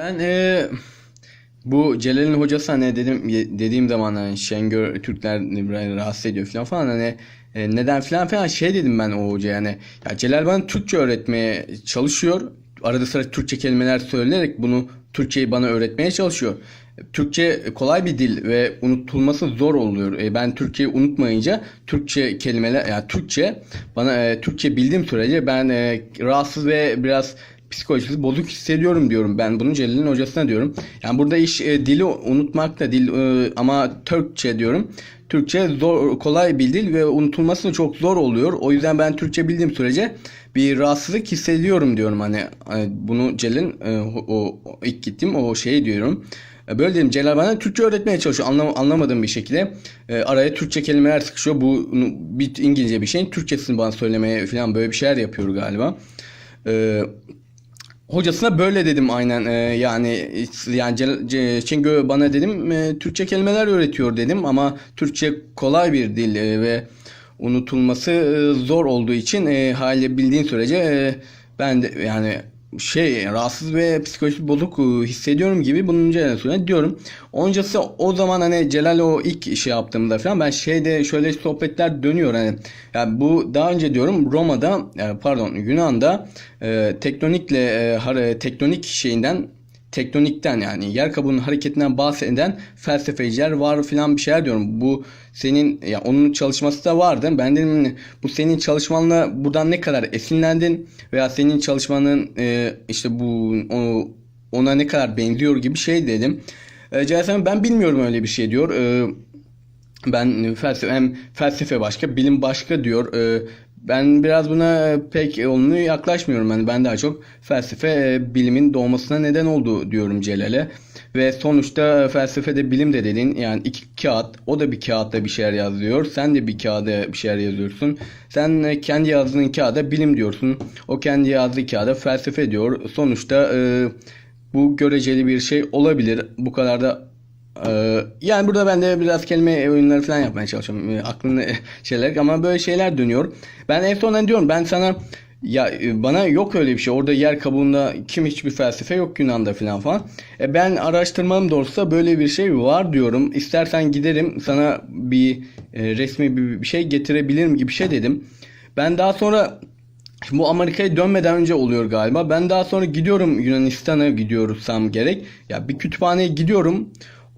Ben e, bu Celal'in hocası hani dedim dediğim zaman hani Şengör Türkler rahatsız ediyor falan falan hani e, neden falan falan şey dedim ben o hocaya yani ya Celal bana Türkçe öğretmeye çalışıyor. Arada sıra Türkçe kelimeler söyleyerek bunu Türkçeyi bana öğretmeye çalışıyor. Türkçe kolay bir dil ve unutulması zor oluyor. E, ben Türkçeyi unutmayınca Türkçe kelimeler yani Türkçe bana e, Türkçe bildiğim sürece ben e, rahatsız ve biraz psikolojisi bozuk hissediyorum diyorum. Ben bunu Celal'in hocasına diyorum. Yani burada iş e, dili unutmak da dil e, ama Türkçe diyorum. Türkçe zor kolay bir dil ve unutulması çok zor oluyor. O yüzden ben Türkçe bildiğim sürece bir rahatsızlık hissediyorum diyorum hani, hani bunu Celal'in e, o, o ilk gittiğim o şeyi diyorum. E, Böyle dedim Celal bana Türkçe öğretmeye çalışıyor. Anlam anlamadığım bir şekilde. E, araya Türkçe kelimeler sıkışıyor. Bu bir İngilizce bir şeyin Türkçesini bana söylemeye falan böyle bir şeyler yapıyor galiba. E, hocasına böyle dedim aynen E, yani yani Çingö bana dedim e, Türkçe kelimeler öğretiyor dedim ama Türkçe kolay bir dil e, ve unutulması e, zor olduğu için e, hale bildiğin sürece e, ben de yani şey rahatsız ve psikolojik bozuk e, hissediyorum gibi bunun Celal'e diyorum. Oncası o zaman hani Celal o ilk şey yaptığımda falan ben şeyde şöyle sohbetler dönüyor hani yani bu daha önce diyorum Roma'da e, pardon Yunan'da e, tektonikle tektonik şeyinden tektonikten yani yer kabuğunun hareketinden bahseden felsefeciler var filan bir şeyler diyorum. Bu senin ya onun çalışması da vardı. Ben dedim bu senin çalışmanla buradan ne kadar esinlendin veya senin çalışmanın e, işte bu o, ona ne kadar benziyor gibi şey dedim. E, ben bilmiyorum öyle bir şey diyor. E, ben felsefe hem felsefe başka, bilim başka diyor. Ee, ben biraz buna pek olumlu yaklaşmıyorum. Yani ben daha çok felsefe e, bilimin doğmasına neden oldu diyorum Celal'e. Ve sonuçta felsefede bilim de dedin yani iki kağıt o da bir kağıtta bir şeyler yazıyor. Sen de bir kağıda bir şeyler yazıyorsun. Sen e, kendi yazdığın kağıda bilim diyorsun. O kendi yazdığı kağıda felsefe diyor. Sonuçta e, bu göreceli bir şey olabilir. Bu kadar da yani burada ben de biraz kelime oyunları falan yapmaya çalışıyorum. Ee, aklımda şeyler ama böyle şeyler dönüyor. Ben en sonunda diyorum ben sana ya e, bana yok öyle bir şey. Orada yer kabuğunda kim hiçbir felsefe yok Yunan'da falan falan. E, ben araştırmam doğrusu böyle bir şey var diyorum. İstersen giderim sana bir e, resmi bir, bir şey getirebilirim gibi bir şey dedim. Ben daha sonra bu Amerika'ya dönmeden önce oluyor galiba. Ben daha sonra gidiyorum Yunanistan'a gidiyorsam gerek. Ya bir kütüphaneye gidiyorum.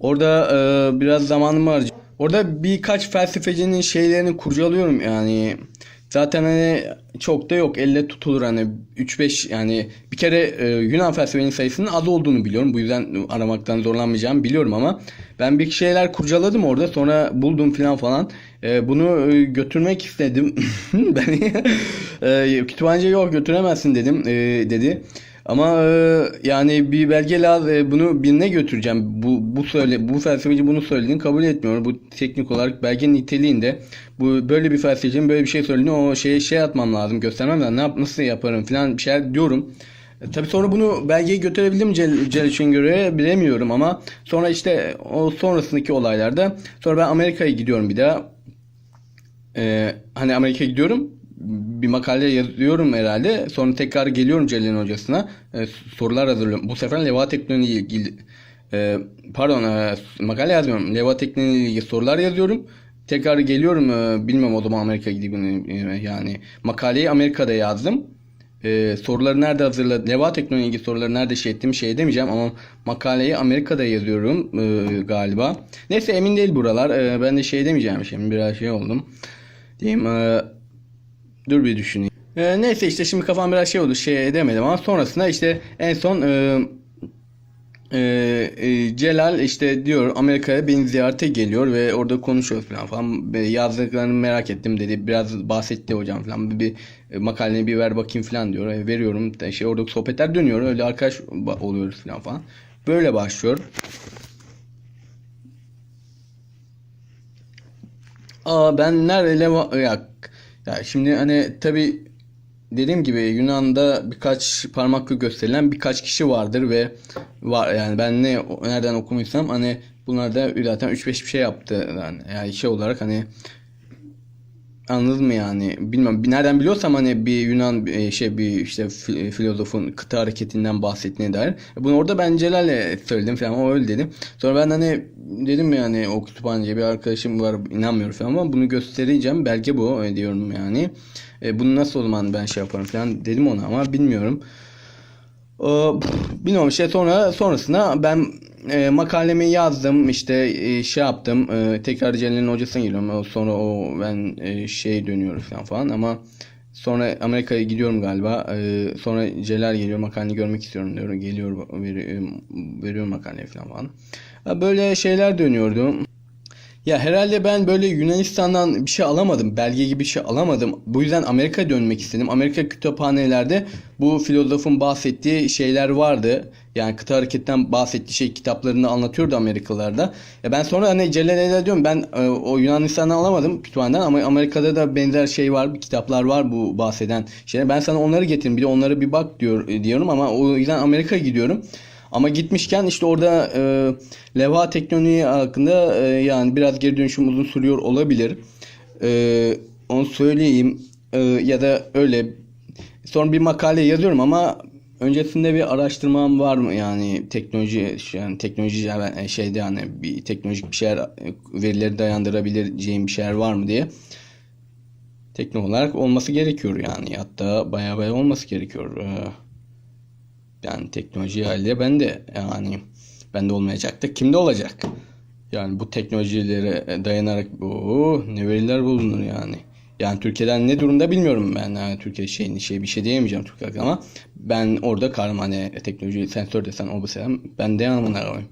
Orada e, biraz zamanımı harcıyorum. Orada birkaç felsefecinin şeylerini kurcalıyorum yani. Zaten hani çok da yok. Elle tutulur hani 3-5 yani bir kere e, Yunan felsefenin sayısının az olduğunu biliyorum. Bu yüzden aramaktan zorlanmayacağımı biliyorum ama ben bir şeyler kurcaladım orada. Sonra buldum falan falan. E, bunu e, götürmek istedim. ben e, kütüphaneye yok götüremezsin dedim e, dedi. Ama e, yani bir belge lazım. E, bunu birine götüreceğim. Bu bu söyle bu felsefeci bunu söylediğini kabul etmiyor. Bu teknik olarak belge niteliğinde bu böyle bir felsefecinin böyle bir şey söylediğini o şeye şey atmam lazım. Göstermem lazım. Ne yap nasıl yaparım falan bir şeyler diyorum. E, tabii sonra bunu belgeyi götürebildim Cel Celal Şengör'e bilemiyorum ama sonra işte o sonrasındaki olaylarda sonra ben Amerika'ya gidiyorum bir daha. E, hani Amerika'ya gidiyorum bir makale yazıyorum herhalde. Sonra tekrar geliyorum Celal'in hocasına. E, sorular hazırlıyorum. Bu sefer leva teknolojiyle ilgili e, pardon e, makale yazmıyorum. Leva teknolojiyle ilgili sorular yazıyorum. Tekrar geliyorum. E, bilmem o zaman Amerika gidip e, yani makaleyi Amerika'da yazdım. E, soruları nerede hazırladım? Leva teknolojiyle ilgili soruları nerede şey ettim şey edemeyeceğim ama makaleyi Amerika'da yazıyorum e, galiba. Neyse emin değil buralar. E, ben de şey edemeyeceğim şimdi biraz şey oldum. Diyeyim. E, Dur bir düşüneyim. Ee, neyse işte şimdi kafam biraz şey oldu şey edemedim ama sonrasında işte en son e, e, e, Celal işte diyor Amerika'ya beni ziyarete geliyor ve orada konuşuyoruz falan falan. Yazdıklarını merak ettim dedi. Biraz bahsetti hocam falan. Bir, bir e, makaleni bir ver bakayım falan diyor. E, veriyorum. Şey oradaki sohbetler dönüyor. Öyle arkadaş oluyoruz falan falan. Böyle başlıyor. Aa ben nerede ya ya şimdi hani tabi dediğim gibi Yunan'da birkaç parmakla gösterilen birkaç kişi vardır ve var yani ben ne nereden okumuysam hani bunlar da zaten 3-5 bir şey yaptı yani, yani şey olarak hani Anladın mı yani? Bilmem nereden biliyorsam hani bir Yunan e, şey bir işte fi- filozofun kıta hareketinden bahsettiğine dair. Bunu orada ben Celal'le söyledim falan o öyle dedim. Sonra ben hani dedim yani o kütüphaneciye bir arkadaşım var inanmıyorum falan ama bunu göstereceğim. Belki bu e, diyorum yani. E, bunu nasıl o ben şey yaparım falan dedim ona ama bilmiyorum. Ee, Bilmiyorum işte sonra sonrasında ben e, makalemi yazdım işte e, şey yaptım e, tekrar Celal'in hocasına giriyorum O- sonra o ben e, şey dönüyorum falan falan ama sonra Amerika'ya gidiyorum galiba. E, sonra Celal geliyor makaleni görmek istiyorum diyor geliyor veriyor, veriyor makaleyi falan falan. Böyle şeyler dönüyordu ya herhalde ben böyle Yunanistan'dan bir şey alamadım. Belge gibi bir şey alamadım. Bu yüzden Amerika'ya dönmek istedim. Amerika kütüphanelerde bu filozofun bahsettiği şeyler vardı. Yani kıta hareketten bahsettiği şey kitaplarını anlatıyordu Amerikalılarda. Ya ben sonra hani Celal'e diyorum ben e, o Yunanistan'dan alamadım kütüphaneden ama Amerika'da da benzer şey var, kitaplar var bu bahseden şeyler. Ben sana onları getireyim bir de onlara bir bak diyor diyorum ama o yüzden Amerika'ya gidiyorum. Ama gitmişken işte orada e, levha teknolojiği hakkında e, yani biraz geri dönüşüm uzun sürüyor olabilir. E, onu söyleyeyim E, ya da öyle. Sonra bir makale yazıyorum ama öncesinde bir araştırmam var mı yani teknoloji yani teknoloji şeyde yani bir teknolojik bir şeyler e, verileri dayandırabileceğim bir şeyler var mı diye teknik olarak olması gerekiyor yani hatta bayağı bayağı olması gerekiyor. E, yani teknoloji halde ben de yani bende olmayacak da kimde olacak? Yani bu teknolojilere dayanarak bu ne veriler bulunur yani. Yani Türkiye'den ne durumda bilmiyorum ben. Yani Türkiye şeyini şey bir şey diyemeyeceğim Türkiye hakkında ama ben orada karım hani teknoloji sensör desen o bu sen ben de yanımına koyayım.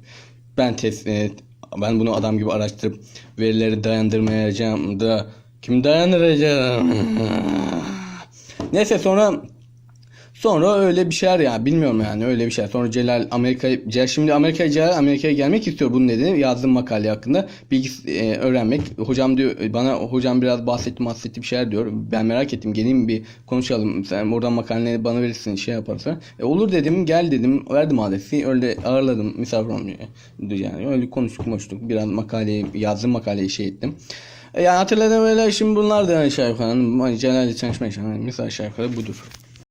Ben test e, ben bunu adam gibi araştırıp verileri dayandırmayacağım da kim dayandıracağım? Neyse sonra Sonra öyle bir şeyler ya bilmiyorum yani öyle bir şey. Sonra Celal Amerika Celal şimdi Amerika'ya Celal Amerika'ya gelmek istiyor bunun nedeni yazdığım makale hakkında bilgi e, öğrenmek. Hocam diyor bana hocam biraz bahsetti bahsetti bir şeyler diyor. Ben merak ettim geleyim bir konuşalım. Sen oradan makaleleri bana verirsin şey yaparsan. E, olur dedim gel dedim verdim adresi öyle ağırladım misafir olmuyor. Yani öyle konuştuk konuştuk biraz makaleyi yazdığım makaleyi şey ettim. E, Yani hatırladığım öyle şimdi bunlar da aşağı yukarı. Hani Celal'le çalışma işi. Hani Mesela aşağı yukarı budur.